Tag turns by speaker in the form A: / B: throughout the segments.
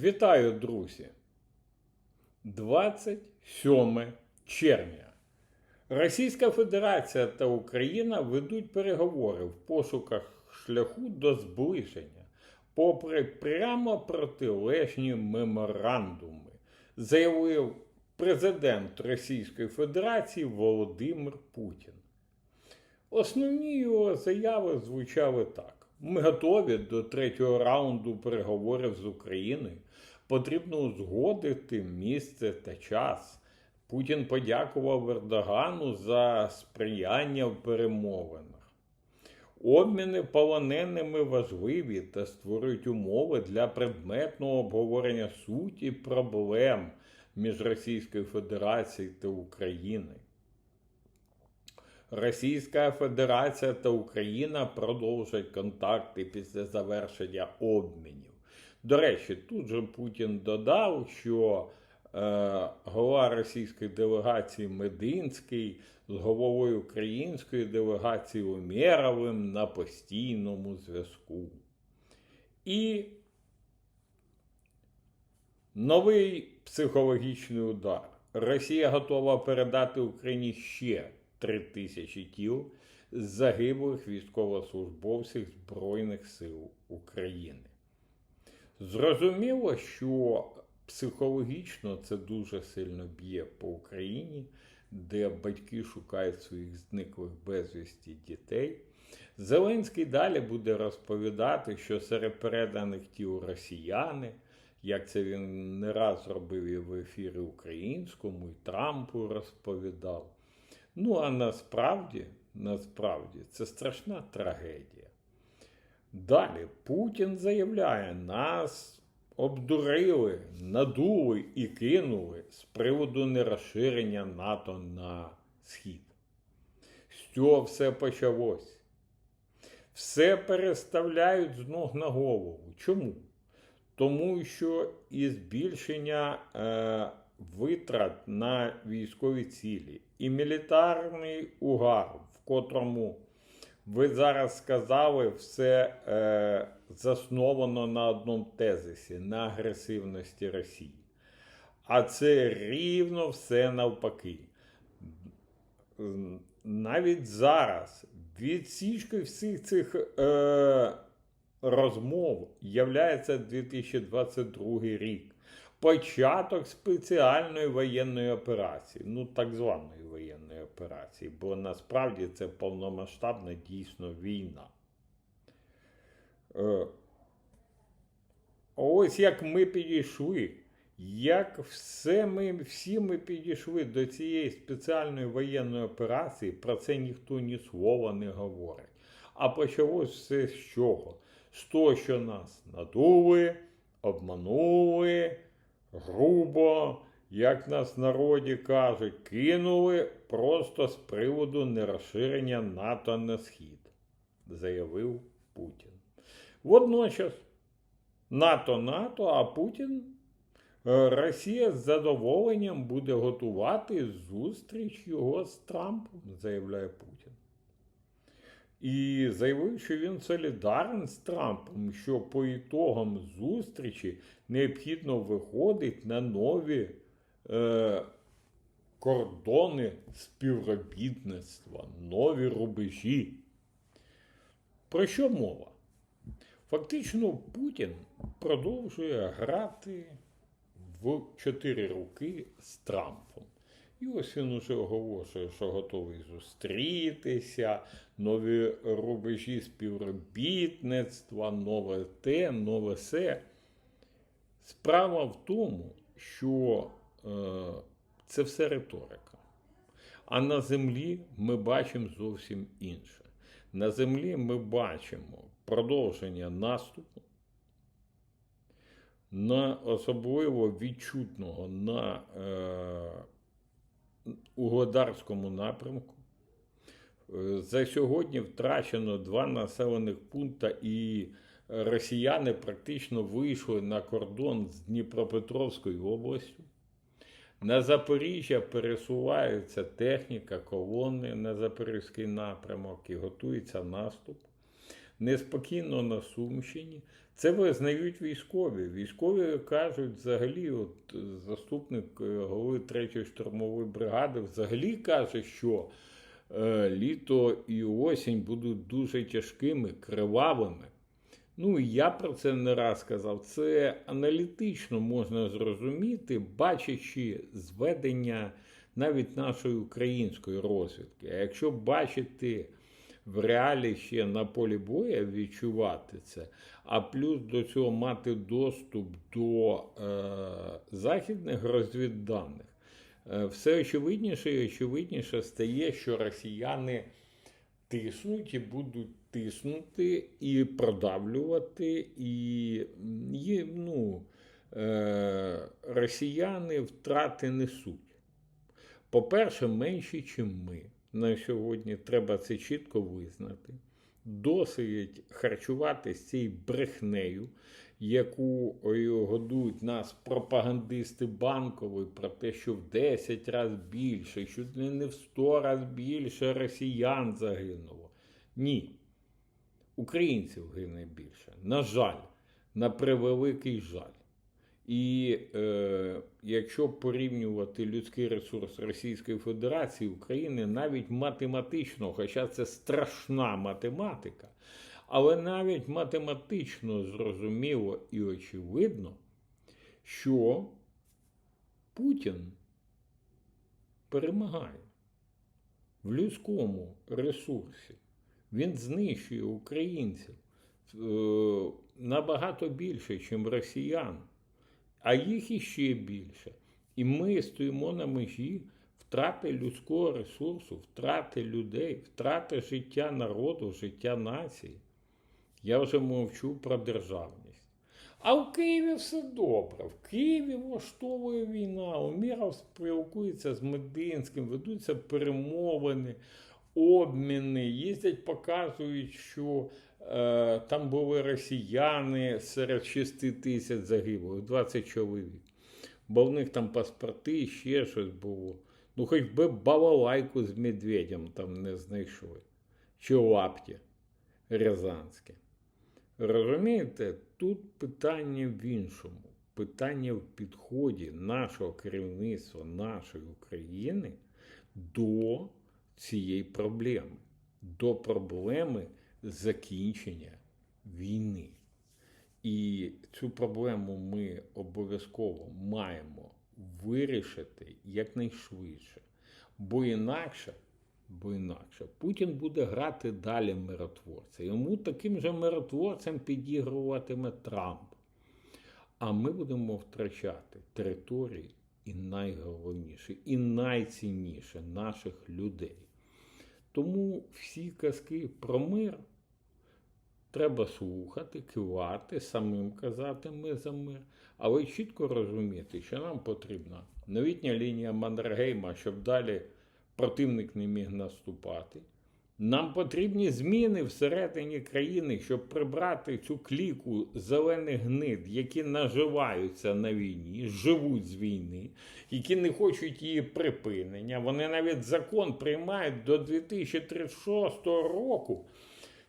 A: Вітаю, друзі! 27 червня. Російська Федерація та Україна ведуть переговори в пошуках шляху до зближення, попри прямо протилежні меморандуми, заявив президент Російської Федерації Володимир Путін. Основні його заяви звучали так: ми готові до третього раунду переговорів з Україною. Потрібно узгодити місце та час. Путін подякував Ердогану за сприяння в перемовинах. Обміни полоненими важливі та створюють умови для предметного обговорення суті проблем між Російською Федерацією та Україною. Російська Федерація та Україна продовжать контакти після завершення обмінів. До речі, тут же Путін додав, що е, голова російської делегації Мединський з головою української делегації Умєровим на постійному зв'язку. І новий психологічний удар. Росія готова передати Україні ще 3 тисячі тіл загиблих військовослужбовців Збройних сил України. Зрозуміло, що психологічно це дуже сильно б'є по Україні, де батьки шукають своїх зниклих безвісті дітей. Зеленський далі буде розповідати, що серед переданих тіл росіяни, як це він не раз робив і в ефірі українському, і Трампу розповідав. Ну, а насправді, насправді, це страшна трагедія. Далі Путін заявляє, нас обдурили, надули і кинули з приводу нерозширення НАТО на схід. З цього все почалось. Все переставляють з ног на голову. Чому? Тому що і збільшення е, витрат на військові цілі, і мілітарний угар, в котрому ви зараз сказали, все е, засновано на одному тезисі на агресивності Росії. А це рівно все навпаки. Навіть зараз відсічкою всіх цих е, розмов являється 2022 рік. Початок спеціальної воєнної операції, ну так званої воєнної операції, бо насправді це повномасштабна дійсно війна. Е, ось як ми підійшли, як все ми, всі ми підійшли до цієї спеціальної воєнної операції, про це ніхто ні слова не говорить. А почалось все з чого? З того, що нас надули, обманули грубо, як нас народі кажуть, кинули просто з приводу нерозширення НАТО на схід, заявив Путін. Водночас НАТО НАТО, а Путін е, Росія з задоволенням буде готувати зустріч його з Трампом, заявляє Путін. І заявив, що він солідарен з Трампом, що по ітогам зустрічі необхідно виходить на нові е, кордони співробітництва, нові рубежі. Про що мова? Фактично, Путін продовжує грати в чотири роки з Трампом. І ось він уже оголошує, що готовий зустрітися, нові рубежі співробітництва, нове те, нове се. Справа в тому, що е, це все риторика. А на землі ми бачимо зовсім інше. На землі ми бачимо продовження наступу, на особливо відчутного на е, Угодарському напрямку. Е, За сьогодні втрачено два населених пункти, і росіяни практично вийшли на кордон з Дніпропетровською областю. На Запоріжжя пересувається техніка, колони на Запорізький напрямок і готується наступ. Неспокійно на Сумщині. Це визнають військові. Військові кажуть, взагалі, от заступник е, голови 3-ї штурмової бригади взагалі каже, що е, літо і осінь будуть дуже тяжкими, кривавими. Ну, і я про це не раз казав. Це аналітично можна зрозуміти, бачачи зведення навіть нашої української розвідки. А якщо бачити в реалі ще на полі боя, відчувати це, а плюс до цього мати доступ до е, західних розвідданих, е, все очевидніше і очевидніше стає, що росіяни тиснуть і будуть тиснути і продавлювати, і ну, е, росіяни втрати несуть. По-перше, менші, ніж ми. На сьогодні треба це чітко визнати. Досить харчуватися цією брехнею, яку годують нас пропагандисти банкові про те, що в 10 разів більше, що не в 100 разів більше росіян загинуло. Ні. Українців гине більше. На жаль, на превеликий жаль. І е, якщо порівнювати людський ресурс Російської Федерації України, навіть математично, хоча це страшна математика, але навіть математично зрозуміло і очевидно, що Путін перемагає в людському ресурсі. Він знищує українців е, набагато більше, ніж росіян а їх іще більше. І ми стоїмо на межі втрати людського ресурсу, втрати людей, втрати життя народу, життя нації. Я вже мовчу про державність. А в Києві все добре. В Києві влаштовує війна. Уміров спілкується з Мединським, ведуться перемовини, обміни, їздять, показують, що Там були росіяни серед 6 тисяч загиблих, 20 чоловік. Бо в них там паспорти, ще щось було. Ну, хоч би балалайку з медведем там не знайшли. Чи лапті рязанське. Розумієте, тут питання в іншому. Питання в підході нашого керівництва, нашої України до цієї проблеми, до проблеми закінчення війни. І цю проблему ми обов'язково маємо вирішити якнайшвидше. Бо інакше, бо інакше Путін буде грати далі миротворця. Йому таким же миротворцем підігруватиме Трамп. А ми будемо втрачати території і найголовніше, і найцінніше наших людей. Тому всі казки про мир треба слухати, кивати, самим казати ми за мир, але чітко розуміти, що нам потрібна новітня лінія Маннергейма, щоб далі противник не міг наступати. Нам потрібні зміни всередині країни, щоб прибрати цю кліку зелених гнид, які наживаються на війні, живуть з війни, які не хочуть її припинення. Вони навіть закон приймають до 2036 року,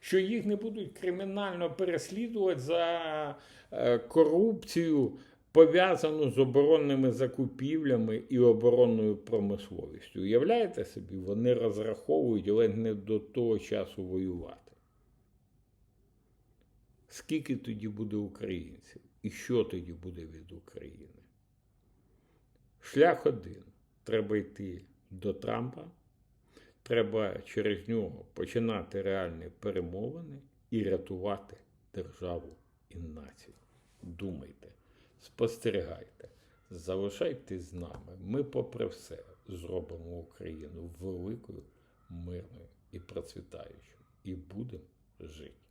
A: що їх не будуть кримінально переслідувати за е, корупцію, пов'язану з оборонними закупівлями і оборонною промисловістю. Уявляєте собі, вони розраховують ледь не до того часу воювати. Скільки тоді буде українців? І що тоді буде від України? Шлях один. Треба йти до Трампа. Треба через нього починати реальні перемовини і рятувати державу і націю. Думайте, спостерігайте, залишайтесь з нами. Ми, попри все, зробимо Україну великою, мирною і процвітаючою. І будемо жити.